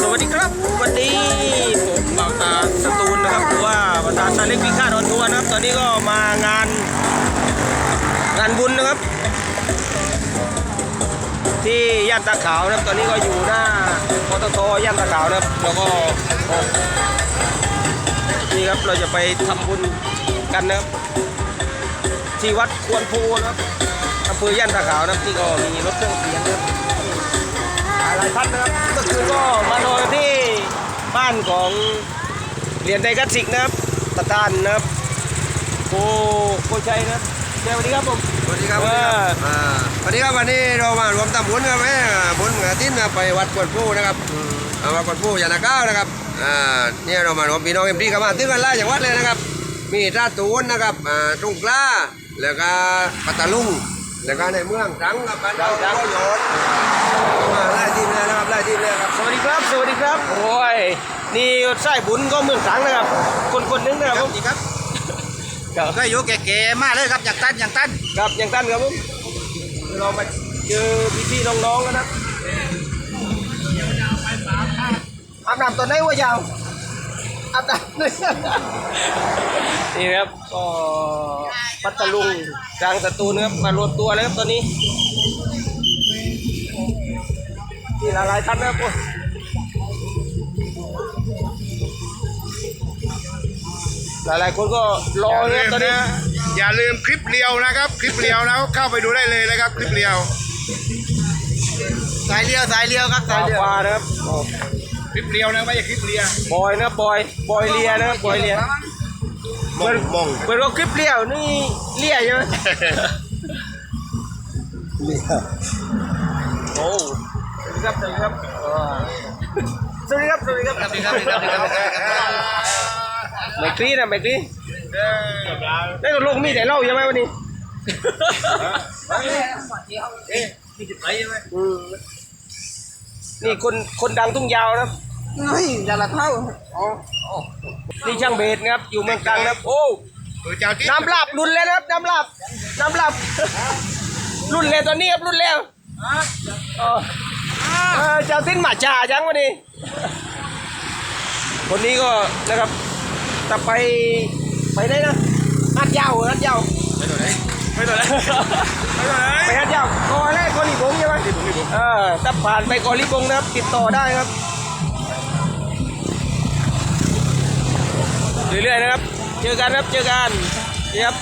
สวัสดีครับ วันนี้ผมบาตาสตูลนะครับหรือว่าบาตาชาเล็กพิฆาตออนทัวร์นะครับ ตอนนี้ก็มางานงานบุญนะครับ ที่ย่านตาขาวนะครับ ตอนนี้ก็อยู่หน้าปตทย่านตาขาวนะครับ แล้วก็นี่ครับเราจะไปทำบุญกันนะครับ ที่วัดควรภูนะครับอำเภอย่านตาขาวนะครับนี่ก็มีรถเครื่องเสียงนะครับหลายท่านนะครับ ของเหรียญไดกัสซิกนะครับตาตานนะครับโกโกชัยนะครับสวัสดีครับผมสวัสดีครับเอออ่าสวัสดีครับวันนี้เรามารวมทำบุญกันไหมอ่าบุญกระทิ้นนะไปวัดกวนผู้นะครับอ่าวัดกวนผู้ยานาเก้านะครับอ่าเนี่ยเรามารวมพี่น้องเอ็มพีกันมาตึ้งกันไล่จากวัดเลยนะครับ มีท่าตูนนะครับอ่าตรงกล้าแล้วก็ปัตตาลุงแล้วก็ในเมืองตรังครับบ้านเราตรังโยนมาไล่ทีมเลยนะครับไล่ทีมเลย ครับสวัสดีครับ สวัสดีครับ โอ้ย นี่สายบุญก็เมืองตรังนะครับ คนคนหนึงนะครับผมดีครับครับก็อยู่แก่ๆมาเลยครับ อย่างตั้นอย่างตั้นครับ อย่างท่านครับผมเรามาเจอพี่ๆน้องๆกันนะครับอาบน้ำตอนไหนวะยาวอาบน้ำเลยนี่ครับก็พัทลุงกลางสตูลนะครับมารวมตัวแล้วครับตอนนี้นี่หลายๆท่านนะครับ หลายๆคนก็รออย่านะลืครับมตอนนี้นะอย่าลืมคลิปเรียวนะครับ คลิปเรียวนะเข้าไปดูได้เลยนะครับ คลิปเรียวสายเลี้ยวสายเลี้ยวครับสาสายยเลี้ยวฟ้านะครับคลิปเรียวนะไม่ใช่คลิปเรียบอยนะครับบอยบอยเลียนะครับบอยเลียมองมองเปิดก็คลิปเลี้ยวนี่เลี้ยใช่ไหมโอ้สวัสดีครับสวัสดีครับเออสวัสดีครับสวัสดีครับสวัสดีครับ สวัสดีครับไม่กรีดนะไม่กรีดได้ตกลงมีแต่เหล้าใช่ไหมวันนี้อืมนี่คนคนดังทุ่งยาวนะครับเฮ้ยอย่าละเท่านี่ช่างเบสนะครับ อยู่เมืองตรังนะครับ โอ้เออเจ้าที่น้ำหลับรุ่นเลยนะครับน้ำหลับน้ำหลับรุ่นเลยตอนนี้ครับรุ่นแล้วเออเออเจ้าสิ้นหมาจ่าจังวันนี้คนนี้ก็นะครับ จะไปไปได้นะฮัดยาวเหรอฮัดยาวไม่ตัวไหนไม่ตัวไหนไม่ตัวไหนไปฮัดยาวกอแรกกอลีบงใช่ไหมเออถ้าผ่านไปกอลีบงนะครับ ติดต่อได้ครับเรื่อยๆนะครับ เจอกันครับเจอกันนี่ครับ